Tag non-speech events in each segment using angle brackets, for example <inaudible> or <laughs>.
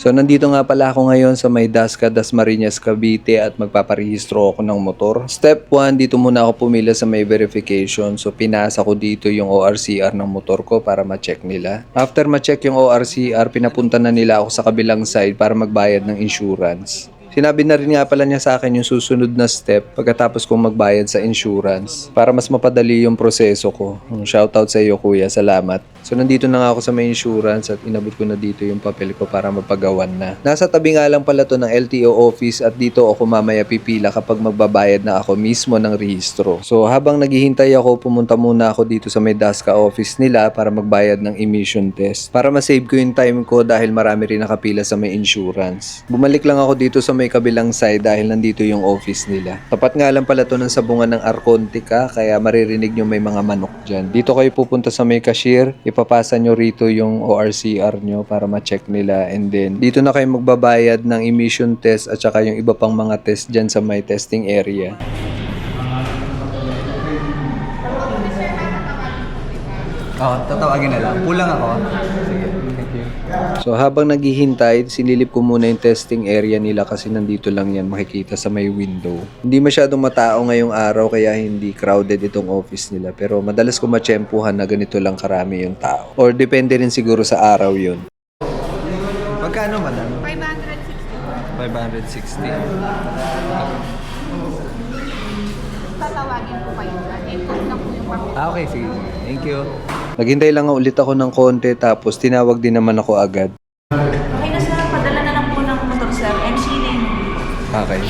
So nandito nga pala ako ngayon sa may Dasca Dasmariñas Cavite at magpaparehistro ako ng motor. Step 1, dito muna ako pumila sa may verification. So pinasa ko dito yung ORCR ng motor ko para ma-check nila. After ma-check yung ORCR, pinapunta na nila ako sa kabilang side para magbayad ng insurance. Sinabi na rin nga pala niya sa akin yung susunod na step pagkatapos kong magbayad sa insurance para mas mapadali yung proseso ko. Mm, Shoutout sa iyo kuya, salamat. So nandito na nga ako sa may insurance at inabot ko na dito yung papel ko para mapagawan na. Nasa tabi nga lang pala to ng LTO office at dito ako mamaya pipila kapag magbabayad na ako mismo ng rehistro. So habang naghihintay ako, pumunta muna ako dito sa may Dasca office nila para magbayad ng emission test. Para ma-save ko yung time ko dahil marami rin nakapila sa may insurance. Bumalik lang ako dito sa may kabilang side dahil nandito yung office nila. Tapat nga lang pala to ng sabungan ng Arcontica kaya maririnig nyo may mga manok dyan. Dito kayo pupunta sa may cashier, ipapasa nyo rito yung ORCR nyo para ma-check nila and then dito na kayo magbabayad ng emission test at saka yung iba pang mga test dyan sa may testing area. Oo, tatawagin na lang. Pulang ako. Sige. Thank you. So habang naghihintay, sinilip ko muna yung testing area nila kasi nandito lang yan makikita sa may window. Hindi masyadong matao ngayong araw kaya hindi crowded itong office nila pero madalas ko matsyempuhan na ganito lang karami yung tao. Or depende rin siguro sa araw yun. Magkano, madam? 560 560. Tatawagin ko kayo. I-code lang po yung pang- Ah, okay. Sige. Thank you. Naghintay lang nga ulit ako ng konti tapos tinawag din naman ako agad. Okay na sir, padala na lang po ng motor sir. MC din. Okay.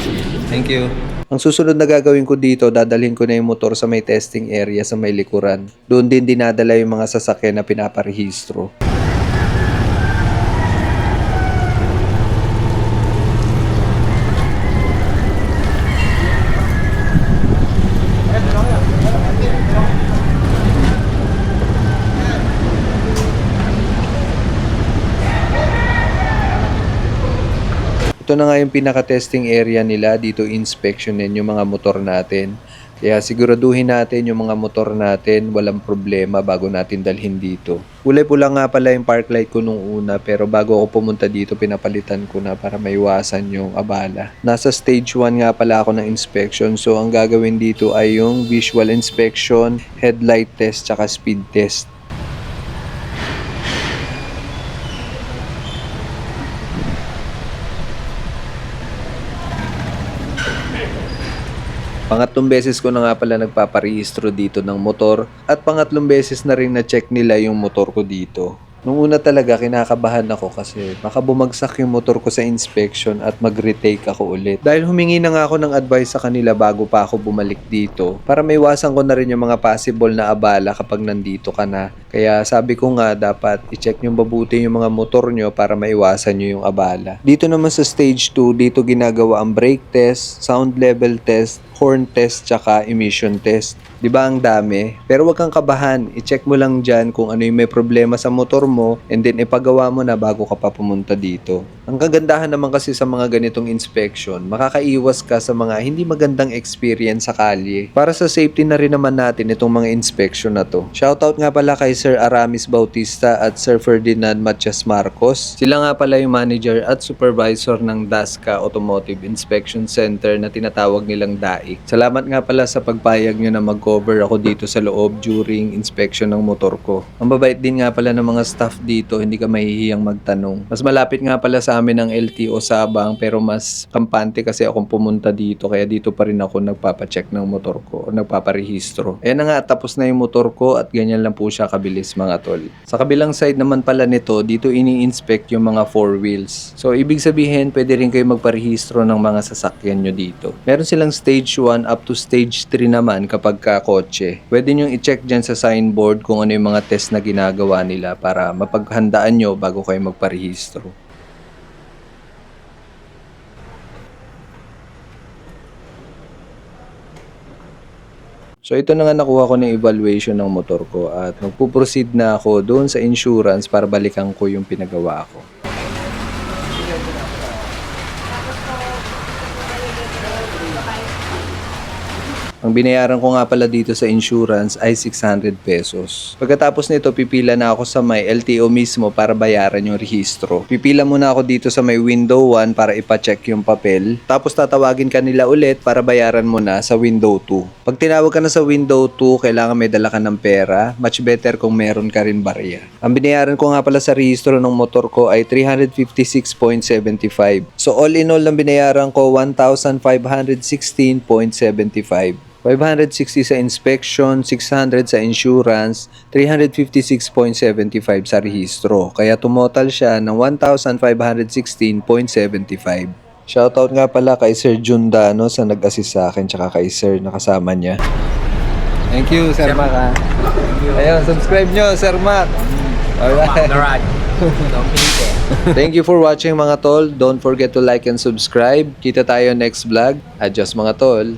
Thank you. Ang susunod na gagawin ko dito, dadalhin ko na yung motor sa may testing area sa may likuran. Doon din dinadala yung mga sasakyan na pinaparehistro. Ito na nga yung pinaka-testing area nila. Dito inspectionin yung mga motor natin. Kaya siguraduhin natin yung mga motor natin walang problema bago natin dalhin dito. Kulay pula nga pala yung park light ko nung una pero bago ako pumunta dito pinapalitan ko na para maiwasan yung abala. Nasa stage 1 nga pala ako ng inspection so ang gagawin dito ay yung visual inspection, headlight test, tsaka speed test. Pangatlong beses ko na nga pala nagpaparehistro dito ng motor at pangatlong beses na rin na-check nila yung motor ko dito. Nung una talaga kinakabahan ako kasi baka bumagsak yung motor ko sa inspection at mag-retake ako ulit. Dahil humingi na nga ako ng advice sa kanila bago pa ako bumalik dito para maiwasan ko na rin yung mga possible na abala kapag nandito ka na. Kaya sabi ko nga dapat i-check nyo mabuti yung mga motor nyo para maiwasan nyo yung abala. Dito naman sa stage 2, dito ginagawa ang brake test, sound level test, horn test, tsaka emission test. 'Di ba ang dami? Pero wag kang kabahan. I-check mo lang diyan kung ano yung may problema sa motor mo and then ipagawa mo na bago ka pa pumunta dito. Ang kagandahan naman kasi sa mga ganitong inspection, makakaiwas ka sa mga hindi magandang experience sa kalye. Para sa safety na rin naman natin itong mga inspection na to. Shoutout nga pala kay Sir Aramis Bautista at Sir Ferdinand Matias Marcos. Sila nga pala yung manager at supervisor ng Dasca Automotive Inspection Center na tinatawag nilang DAI. Salamat nga pala sa pagpayag nyo na mag-cover ako dito sa loob during inspection ng motor ko. Ang babait din nga pala ng mga staff dito, hindi ka mahihiyang magtanong. Mas malapit nga pala sa amin ang LTO Sabang pero mas kampante kasi akong pumunta dito kaya dito pa rin ako nagpapacheck ng motor ko o nagpaparehistro. Ayan na nga, tapos na yung motor ko at ganyan lang po siya kabilis mga tol. Sa kabilang side naman pala nito, dito ini-inspect yung mga four wheels. So, ibig sabihin, pwede rin kayo magparehistro ng mga sasakyan nyo dito. Meron silang stage 1 up to stage 3 naman kapag ka kotse. Pwede nyo i-check dyan sa signboard kung ano yung mga test na ginagawa nila para mapaghandaan nyo bago kayo magparehistro. So ito na nga nakuha ko ng evaluation ng motor ko at magpuproceed na ako doon sa insurance para balikan ko yung pinagawa ko. Ang binayaran ko nga pala dito sa insurance ay 600 pesos. Pagkatapos nito, pipila na ako sa may LTO mismo para bayaran yung rehistro. Pipila muna ako dito sa may window 1 para ipacheck yung papel. Tapos tatawagin ka nila ulit para bayaran mo na sa window 2. Pag tinawag ka na sa window 2, kailangan may dala ka ng pera. Much better kung meron ka rin barya. Ang binayaran ko nga pala sa rehistro ng motor ko ay 356.75. So all in all, ang binayaran ko 1,516.75. 560 sa inspection, 600 sa insurance, 356.75 sa rehistro. Kaya tumotal siya ng 1,516.75. Shoutout nga pala kay Sir Jundano sa nag-assist sa akin tsaka kay Sir na kasama niya. Thank you, Sir Mac. ah. Ayun, subscribe nyo, Sir Mac. Alright. <laughs> Thank you for watching mga tol. Don't forget to like and subscribe. Kita tayo next vlog. Adios mga tol.